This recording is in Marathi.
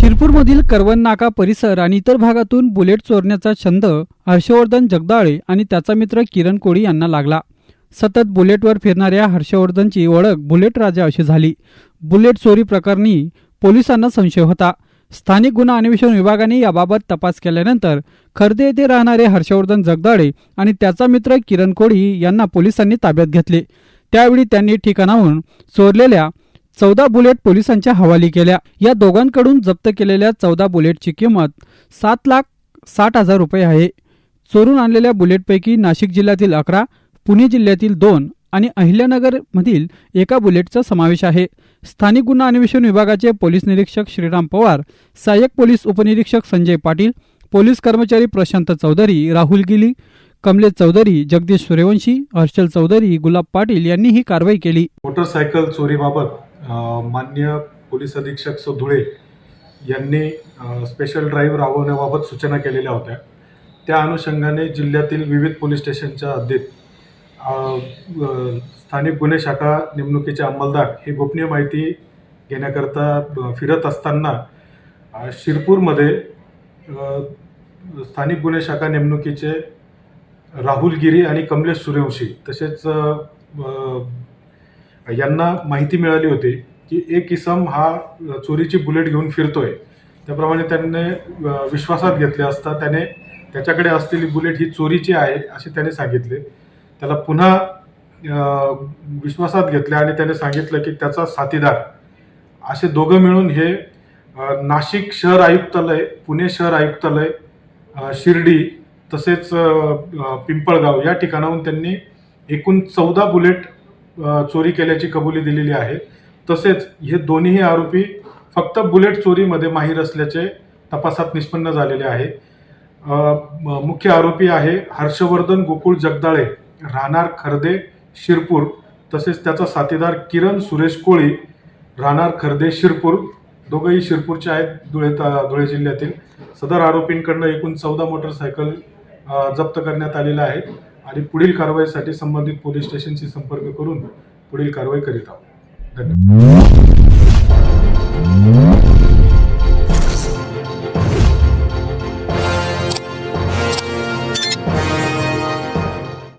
शिरपूरमधील करवन नाका परिसर आणि इतर भागातून बुलेट चोरण्याचा छंद हर्षवर्धन जगदाळे आणि त्याचा मित्र किरण कोळी यांना लागला. सतत बुलेटवर फिरणाऱ्या हर्षवर्धनची ओळख बुलेट राजा अशी झाली. बुलेट चोरी प्रकरणी पोलिसांना संशय होता. स्थानिक गुन्हा अन्वेषण विभागाने याबाबत तपास केल्यानंतर खर्दे येथे राहणारे हर्षवर्धन जगदाळे आणि त्याचा मित्र किरण कोळी यांना पोलिसांनी ताब्यात घेतले. त्यावेळी त्यांनी ठिकाणाहून चोरलेल्या चौदा बुलेट पोलिसांच्या हवाली केल्या. या दोघांकडून जप्त केलेल्या चौदा बुलेटची किंमत सात लाख साठ हजार रुपये आहे. चोरून आणलेल्या बुलेटपैकी नाशिक जिल्ह्यातील अकरा पुणे जिल्ह्यातील दोन आणि अहिल्यानगरमधील एका बुलेटचा समावेश आहे. स्थानिक गुन्हा अन्वेषण विभागाचे पोलीस निरीक्षक श्रीराम पवार सहाय्यक पोलीस उपनिरीक्षक संजय पाटील पोलीस कर्मचारी प्रशांत चौधरी राहुल गिली कमलेश चौधरी जगदीश सूर्यवंशी हर्षल चौधरी गुलाब पाटील यांनी ही कारवाई केली. मोटरसायकल चोरीबाबत मान्य पोलीस अधीक्षक सो धुळे यांनी स्पेशल ड्राईव्ह राबवण्याबाबत सूचना केलेल्या होत्या. त्या अनुषंगाने जिल्ह्यातील विविध पोलीस स्टेशनच्या हद्दीत स्थानिक गुन्हे शाखा नेमणुकीचे अंमलदार ही गोपनीय माहिती घेण्याकरता फिरत असताना शिरपूरमध्ये स्थानिक गुन्हे शाखा नेमणुकीचे राहुल गिरी आणि कमलेश सूर्यवंशी तसेच यांना माहिती मिळाली होती की एक इसम हा चोरीची बुलेट घेऊन फिरतोय. त्याप्रमाणे त्यांनी विश्वासात घेतले असता त्याने त्याच्याकडे असलेली बुलेट ही चोरीची आहे असे त्याने सांगितले. त्याला पुन्हा विश्वासात घेतले आणि त्याने सांगितलं की त्याचा साथीदार. असे दोघं मिळून हे नाशिक शहर आयुक्तालय पुणे शहर आयुक्तालय शिर्डी तसेच पिंपळगाव या ठिकाणाहून त्यांनी एकूण चौदा बुलेट चोरी केल्याची कबुली दिलेली आहे. तसेच हे दोन्ही आरोपी फक्त बुलेट चोरीमध्ये माहीर असल्याचे तपासात निष्पन्न झालेले आहे. मुख्य आरोपी आहे हर्षवर्धन गोकुळ जगदाळे राहणार खर्दे शिरपूर तसेच त्याचा साथीदार किरण सुरेश कोळी राहणार खर्दे शिरपूर दोघंही शिरपूरचे आहेत धुळे धुळे जिल्ह्यातील. सदर आरोपींकडनं एकूण चौदा मोटरसायकल जप्त करण्यात आलेलं आहे. आणि पुढील कारवाईसाठी संबंधित पोलीस स्टेशनशी संपर्क करून पुढील कारवाई करीत आहोत. धन्यवाद.